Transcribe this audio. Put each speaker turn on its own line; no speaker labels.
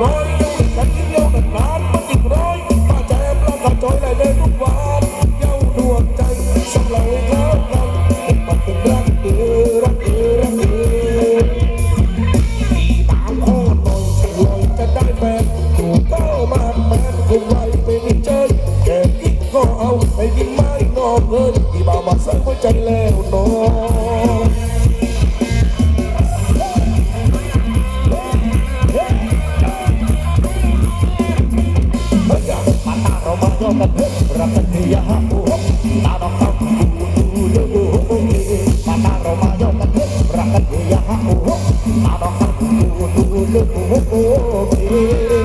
ร้อยฉันกินเร็วกันนานมันอีกร้อยข้าแจมแล้วข้จอยไลเลยทุกวันเย้าดวงใจสำหรับเท้ากันติดปักติรักเออรักเออรักเออตีตามโคตรลอยลอยจะได้แฟนถูกก็มาแฟนถูกไว้ไปนี่เจอแกกิ๊ก็เอาไปกินไม้นอกเงินที่บ่าวมาใส่หัวใจแล้วน้อง กันเฮ้รักกันเฮียฮะโอ้ตาดอกเต่าดูดูดูโอ้มาตาเรามาโยกันเฮ้รักกันเฮียฮะโอ้ตาดอกเต่าดูดูดูโอ้